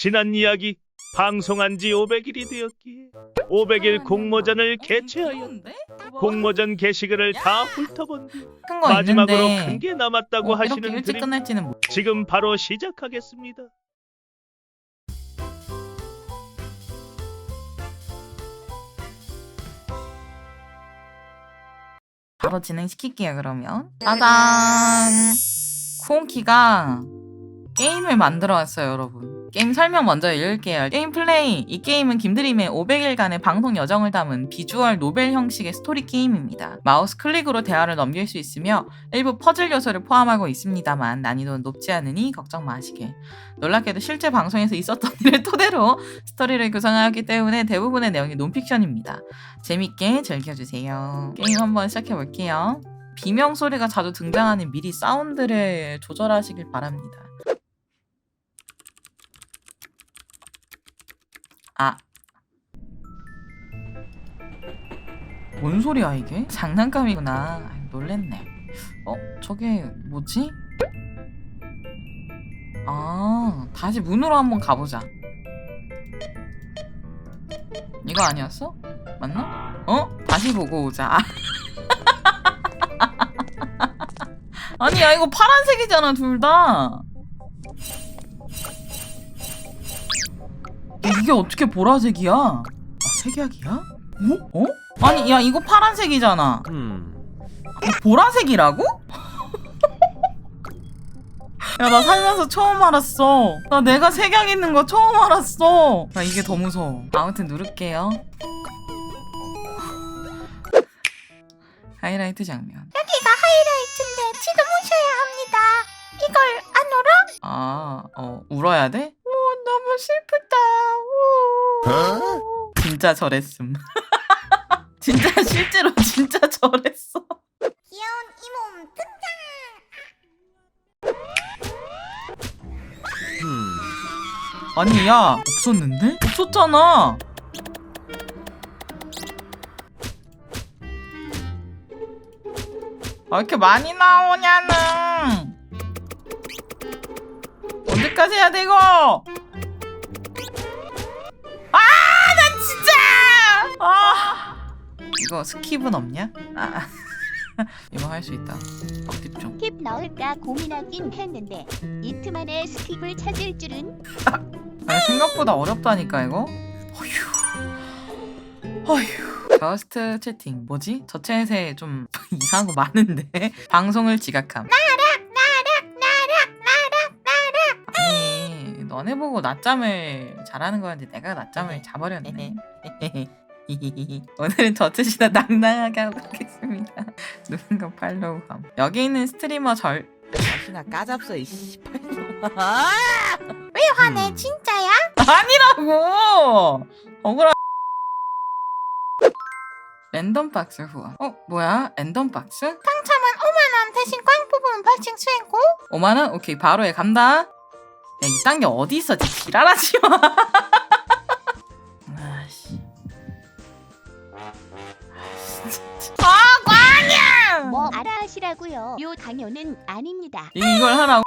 지난 이야기 방송한 지 500일이 되었기에 500일 공모전을 개최하였는데? 공모전 게시글을 다 훑어본 뒤 큰 거 마지막으로 있는데. 큰게 남았다고 어, 이렇게 하시는 일찍 드림 끝날지는 뭐. 지금 바로 시작하겠습니다. 바로 진행시킬게요 그러면. 짜잔! 쿠온키가 게임을 만들어 왔어요 여러분 게임 설명 먼저 읽을게요 게임 플레이 이 게임은 김드림의 500일간의 방송 여정을 담은 비주얼 노벨 형식의 스토리 게임입니다 마우스 클릭으로 대화를 넘길 수 있으며 일부 퍼즐 요소를 포함하고 있습니다만 난이도는 높지 않으니 걱정 마시길 놀랍게도 실제 방송에서 있었던 일을 토대로 스토리를 구성하였기 때문에 대부분의 내용이 논픽션입니다 재밌게 즐겨주세요. 게임 한번 시작해볼게요. 비명 소리가 자주 등장하는 미리 사운드를 조절하시길 바랍니다. 아. 뭔 소리야 이게? 장난감이구나. 아이, 놀랬네. 어? 저게 뭐지? 아, 다시 문으로 한번 가보자. 이거 아니었어? 맞나? 어? 다시 보고 오자. 아니, 야, 이거 파란색이잖아, 둘 다. 이게 어떻게 보라색이야? 아, 색약이야? 어? 어? 아니, 야, 이거 파란색이잖아. 이거 보라색이라고? 야, 나 살면서 처음 알았어. 나 내가 색약 있는 거 처음 알았어. 나 이게 더 무서워. 아무튼 누를게요. 하이라이트 장면. 여기가 하이라이트인데 지도 모셔야 합니다. 이걸 안 울어? 아, 어, 울어야 돼? 오, 너무. 오. 진짜 저랬음. 진짜 실제로 진짜 저랬어. 귀여운 이몸 등장. 아니, 야, 없었는데? 없었잖아. 아, 이렇게 많이 나오냐는. 언제까지 해야 돼, 이거? 아, 나 진짜! 아. 이거 스킵은 없냐? 아. 이거 할 수 있다. 박집중. 팁 넣을까 고민하긴 했는데 이틀 만에 스킵을 찾을 줄은 아니, 생각보다 어렵다니까 이거. 어휴. 어휴. 저스트 채팅 뭐지? 저 챗에 좀 이상한 거 많은데 방송을 지각함. 너네 보고 낮잠을 잘하는 거였는데 내가 낮잠을 자버렸네. 오늘은 저 챗이나 낭낭하게 하고 가겠습니다. 누군가 팔로우함. 여기 있는 스트리머 절 자신아 까잡서 이 씨발 왜 화내 진짜야? 아니라고! 억울하. 랜덤 박스 후원. 어, 뭐야? 랜덤 박스? 당첨은 5만 원 대신 꽝 뽑으면 벌칙 수행고 5만 원? 오케이, 바로 해. 간다. 야, 이딴 게 어디 있어? 진짜 지랄하지 마. 아씨. 아, 꽝이야! 뭐 알아 하시라고요. 요 당연은 아닙니다. 이- 이걸 하라고?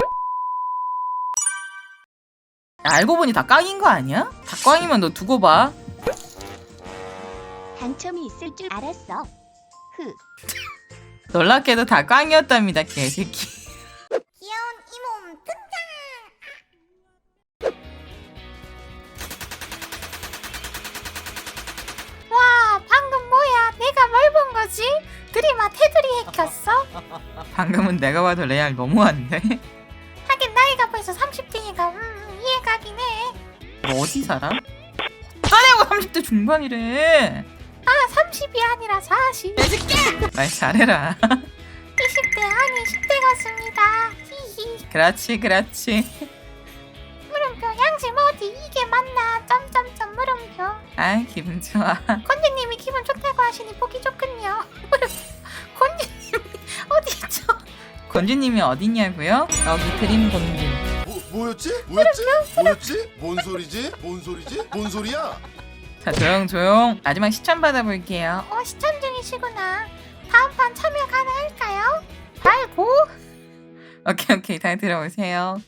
야, 알고 보니 다 꽝인 거 아니야? 다 꽝이면 너 두고 봐. 당첨이 있을 줄 알았어. 흐. 놀랍게도 다 꽝이었답니다, 개새끼. 방금은 내가 봐도 레알 너무한데? 하긴 나이가 벌써 30대니까 음 이해가긴 해. 너 어디 살아? 짜내고 30대 중반이래. 아 30이 아니라 40. 말 잘해라. 20대 아니 10대 같습니다. 히히. 그렇지, 그렇지. 물음표 양심 어디 이게 맞나? 점점점 물음표. 아, 기분 좋아. 건지님이 기분 좋다고 하시니 보기 좋군요. 건지님이 어디 있죠? 건주님이 어디냐고요? 여기 드림 건주. 뭐, 뭐였지? 뭐였지? 뭐였지? 뭔 소리지? 뭔 소리지? 뭔 소리야? 자, 조용, 조용. 마지막 시청 받아볼게요. 어 시참 중이시구나. 다음 판 참여 가능할까요? 말고. 오케이, 오케이. 다시 들어오세요.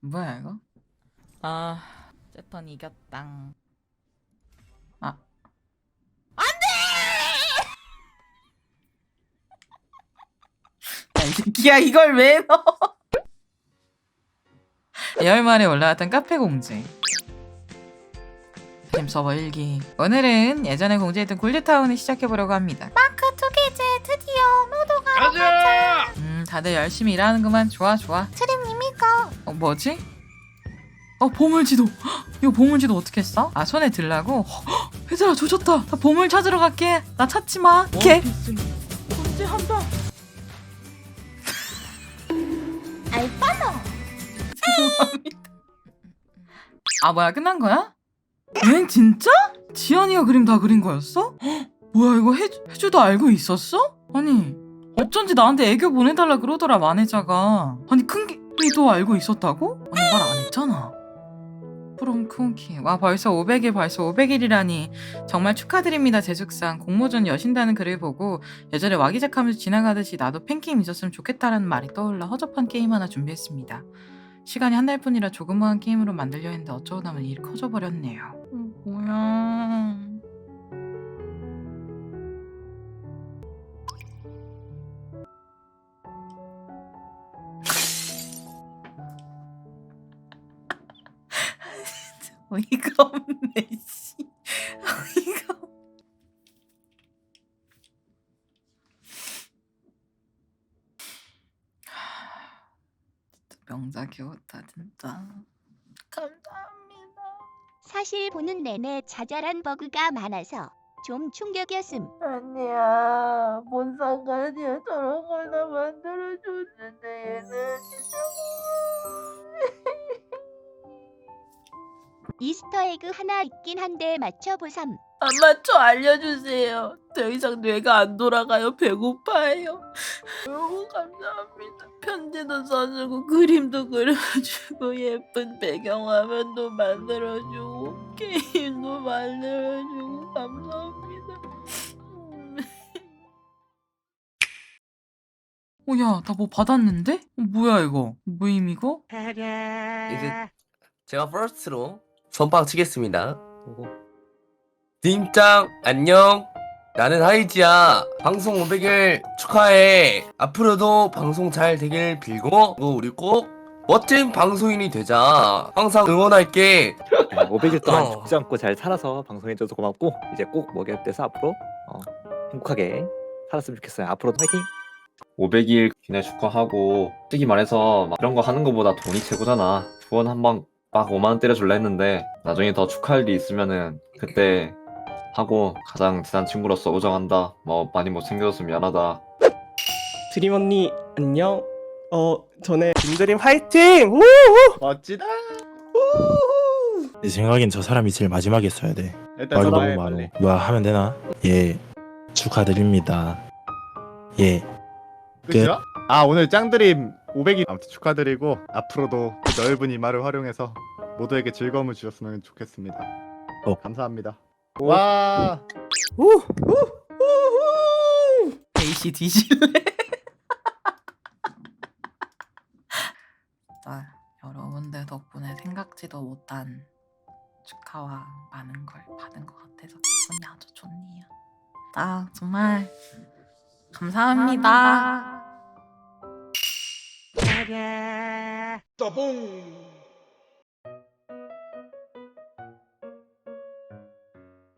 뭐야, 이거? 아, 제턴 이겼당. 이 새끼야, 이걸 왜 넣어? 열말에 올라왔던 카페 공지. 템 서버 1기. 오늘은 예전에 공지했던 골드타운을 시작해보려고 합니다. 마크 투게제 드디어 모두가 가자! 음, 다들 열심히 일하는구만. 좋아, 좋아. 트림님 이 거 어, 뭐지? 어, 보물지도. 헉, 이거 보물지도 어떻게 써? 아, 손에 들라고? 헉, 얘들아, 조졌다. 나 보물 찾으러 갈게. 나 찾지 마. 개. 존재한 알바노 아, 뭐야, 끝난 거야? 엥, 진짜? 지연이가 그림 다 그린 거였어? 헉, 뭐야, 이거 해주, 해주도 알고 있었어? 아니, 어쩐지 나한테 애교 보내달라 그러더라, 마네자가. 아니, 큰 게도 알고 있었다고? 아니, 말 안 했잖아. 프롬 쿵키. 와, 벌써 500일, 벌써 500일이라니. 정말 축하드립니다, 제숙상. 공모전 여신다는 글을 보고 예전에 와기작하면서 지나가듯이 나도 팬게임 있었으면 좋겠다라는 말이 떠올라 허접한 게임 하나 준비했습니다. 시간이 한 달 뿐이라 조그마한 게임으로 만들려 했는데 어쩌다 보니 일이 커져버렸네요. 음, 뭐야. 어이가 없네, 씨. 어이가 없... 명작이었다, 진짜. 감사합니다. 사실 보는 내내 자잘한 버그가 많아서 좀 충격이었음. 아니야, 뭔 상관이야. 저런 걸다 만들어줬는데, 얘는 진짜. 이스터에그 하나 있긴 한데 맞춰보삼. 안 맞춰 알려주세요. 더 이상 뇌가 안 돌아가요. 배고파요. 너무 감사합니다. 편지도 써주고 그림도 그려주고 예쁜 배경화면도 만들어주고 게임도 만들어주고 감사합니다. 어야 나 뭐 받았는데? 어, 뭐야 이거? 뭐임 이거? 이제 제가 퍼스트로 선빵 치겠습니다. 딩짱 안녕. 나는 하이지야. 방송 500일 축하해. 앞으로도 방송 잘 되길 빌고 우리 꼭 멋진 방송인이 되자. 항상 응원할게. 500일 동안 어. 죽지 않고 잘 살아서 방송해줘서 고맙고 이제 꼭 먹여때서 앞으로 어, 행복하게 살았으면 좋겠어요. 앞으로도 화이팅! 500일 기내 축하하고 솔직히 말해서 막 이런 거 하는 거보다 돈이 최고잖아 후원 한번 막 5만원 때려줄라 했는데 나중에 더 축하할 일이 있으면은 그때 하고 가장 친한 친구로서 우정한다 뭐 많이 못생겨줘서 미안하다 드림 언니 안녕. 어 전에 김드림 화이팅. 우! 멋지다. 내 생각엔 저 사람이 제일 마지막에 써야 돼. 일단 말이 전화해 너무 많아. 빨리. 뭐야 하면 되나? 예. 축하드립니다. 예. 끝이야? 아 오늘 짱드림 500일 아무튼 축하드리고 앞으로도 그 넓은 이마를 활용해서 모두에게 즐거움을 주셨으면 좋겠습니다. 어. 감사합니다. 와. 에이씨 뒤질래? 나 여러분들 덕분에 생각지도 못한 축하와 많은 걸 받은 것 같아서 기분이 아주 좋네요. 나 정말 감사합니다. The boom.